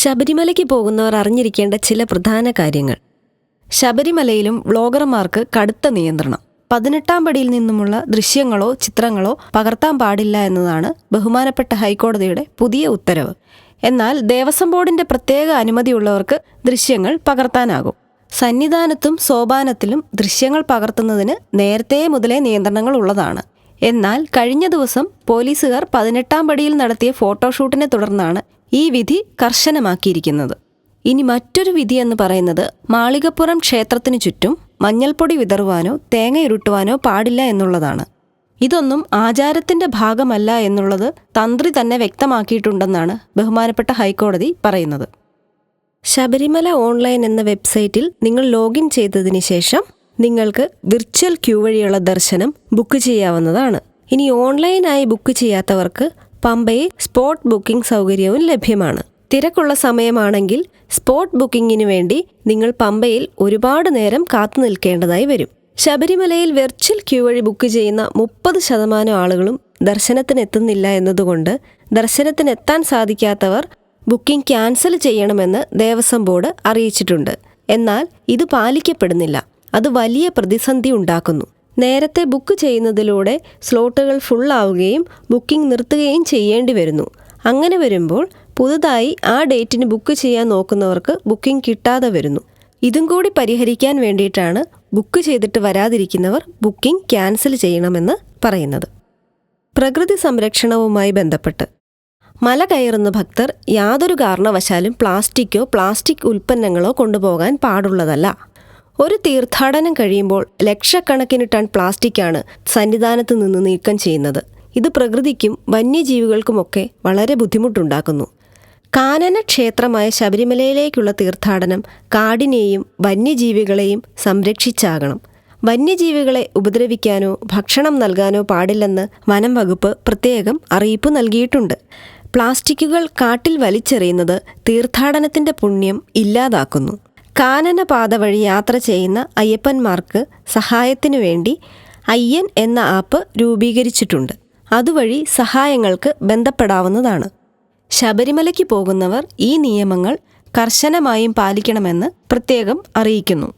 ശബരിമലയ്ക്ക് പോകുന്നവർ അറിഞ്ഞിരിക്കേണ്ട ചില പ്രധാന കാര്യങ്ങൾ. ശബരിമലയിലും വ്ളോഗർമാർക്ക് കടുത്ത നിയന്ത്രണം. പതിനെട്ടാം പടിയിൽ നിന്നുമുള്ള ദൃശ്യങ്ങളോ ചിത്രങ്ങളോ പകർത്താൻ പാടില്ല എന്നതാണ് ബഹുമാനപ്പെട്ട ഹൈക്കോടതിയുടെ പുതിയ ഉത്തരവ്. എന്നാൽ ദേവസ്വം ബോർഡിന്റെ പ്രത്യേക അനുമതിയുള്ളവർക്ക് ദൃശ്യങ്ങൾ പകർത്താനാകും. സന്നിധാനത്തും സോപാനത്തിലും ദൃശ്യങ്ങൾ പകർത്തുന്നതിന് നേരത്തെ മുതലേ നിയന്ത്രണങ്ങൾ ഉള്ളതാണ്. എന്നാൽ കഴിഞ്ഞ ദിവസം പോലീസുകാർ പതിനെട്ടാം പടിയിൽ നടത്തിയ ഫോട്ടോഷൂട്ടിനെ തുടർന്നാണ് ഈ വിധി കർശനമാക്കിയിരിക്കുന്നത്. ഇനി മറ്റൊരു വിധി എന്ന് പറയുന്നത് മാളികപ്പുറം ക്ഷേത്രത്തിനു ചുറ്റും മഞ്ഞൾപ്പൊടി വിതറുവാനോ തേങ്ങയുരുട്ടുവാനോ പാടില്ല എന്നുള്ളതാണ്. ഇതൊന്നും ആചാരത്തിന്റെ ഭാഗമല്ല എന്നുള്ളത് തന്ത്രി തന്നെ വ്യക്തമാക്കിയിട്ടുണ്ടെന്നാണ് ബഹുമാനപ്പെട്ട ഹൈക്കോടതി പറയുന്നത്. ശബരിമല ഓൺലൈൻ എന്ന വെബ്സൈറ്റിൽ നിങ്ങൾ ലോഗിൻ ചെയ്തതിന് ശേഷം നിങ്ങൾക്ക് വിർച്വൽ ക്യൂ വഴിയുള്ള ദർശനം ബുക്ക് ചെയ്യാവുന്നതാണ്. ഇനി ഓൺലൈനായി ബുക്ക് ചെയ്യാത്തവർക്ക് പമ്പയിൽ സ്പോട്ട് ബുക്കിംഗ് സൗകര്യവും ലഭ്യമാണ്. തിരക്കുള്ള സമയമാണെങ്കിൽ സ്പോട്ട് ബുക്കിംഗിന് വേണ്ടി നിങ്ങൾ പമ്പയിൽ ഒരുപാട് നേരം കാത്തു നിൽക്കേണ്ടതായി വരും. ശബരിമലയിൽ വെർച്വൽ ക്യൂ വഴി ബുക്ക് ചെയ്യുന്ന മുപ്പത് ശതമാനം ആളുകളും ദർശനത്തിനെത്തുന്നില്ല എന്നതുകൊണ്ട് ദർശനത്തിനെത്താൻ സാധിക്കാത്തവർ ബുക്കിംഗ് ക്യാൻസൽ ചെയ്യണമെന്ന് ദേവസ്വം ബോർഡ് അറിയിച്ചിട്ടുണ്ട്. എന്നാൽ ഇത് പാലിക്കപ്പെടുന്നില്ല. അത് വലിയ പ്രതിസന്ധി ഉണ്ടാക്കുന്നു. നേരത്തെ ബുക്ക് ചെയ്യുന്നതിലൂടെ സ്ലോട്ടുകൾ ഫുള്ളാവുകയും ബുക്കിംഗ് നിർത്തുകയും ചെയ്യേണ്ടി വരുന്നു. അങ്ങനെ വരുമ്പോൾ പുതുതായി ആ ഡേറ്റിന് ബുക്ക് ചെയ്യാൻ നോക്കുന്നവർക്ക് ബുക്കിംഗ് കിട്ടാതെ വരുന്നു. ഇതും കൂടി പരിഹരിക്കാൻ വേണ്ടിയിട്ടാണ് ബുക്ക് ചെയ്തിട്ട് വരാതിരിക്കുന്നവർ ബുക്കിംഗ് ക്യാൻസൽ ചെയ്യണമെന്ന് പറയുന്നത്. പ്രകൃതി സംരക്ഷണവുമായി ബന്ധപ്പെട്ട്. മല കയറുന്ന ഭക്തർ യാതൊരു കാരണവശാലും പ്ലാസ്റ്റിക്കോ പ്ലാസ്റ്റിക് ഉൽപ്പന്നങ്ങളോ കൊണ്ടുപോകാൻ പാടുള്ളതല്ല. ഒരു തീർത്ഥാടനം കഴിയുമ്പോൾ ലക്ഷക്കണക്കിന് ടൺ പ്ലാസ്റ്റിക്കാണ് സന്നിധാനത്ത് നിന്ന് നീക്കം ചെയ്യുന്നത്. ഇത് പ്രകൃതിക്കും വന്യജീവികൾക്കുമൊക്കെ വളരെ ബുദ്ധിമുട്ടുണ്ടാക്കുന്നു. കാനന ക്ഷേത്രമായ ശബരിമലയിലേക്കുള്ള തീർത്ഥാടനം കാടിനെയും വന്യജീവികളെയും സംരക്ഷിച്ചാകണം. വന്യജീവികളെ ഉപദ്രവിക്കാനോ ഭക്ഷണം നൽകാനോ പാടില്ലെന്ന് വനം വകുപ്പ് പ്രത്യേകം അറിയിപ്പ് നൽകിയിട്ടുണ്ട്. പ്ലാസ്റ്റിക്കുകൾ കാട്ടിൽ വലിച്ചെറിയുന്നത് തീർത്ഥാടനത്തിന്റെ പുണ്യം ഇല്ലാതാക്കുന്നു. കാനന പാത വഴി യാത്ര ചെയ്യുന്ന അയ്യപ്പന്മാർക്ക് സഹായത്തിനു വേണ്ടി അയ്യൻ എന്ന ആപ്പ് രൂപീകരിച്ചിട്ടുണ്ട്. അതുവഴി സഹായങ്ങൾക്ക് ബന്ധപ്പെടാവുന്നതാണ്. ശബരിമലയ്ക്ക് പോകുന്നവർ ഈ നിയമങ്ങൾ കർശനമായും പാലിക്കണമെന്ന് പ്രത്യേകം അറിയിക്കുന്നു.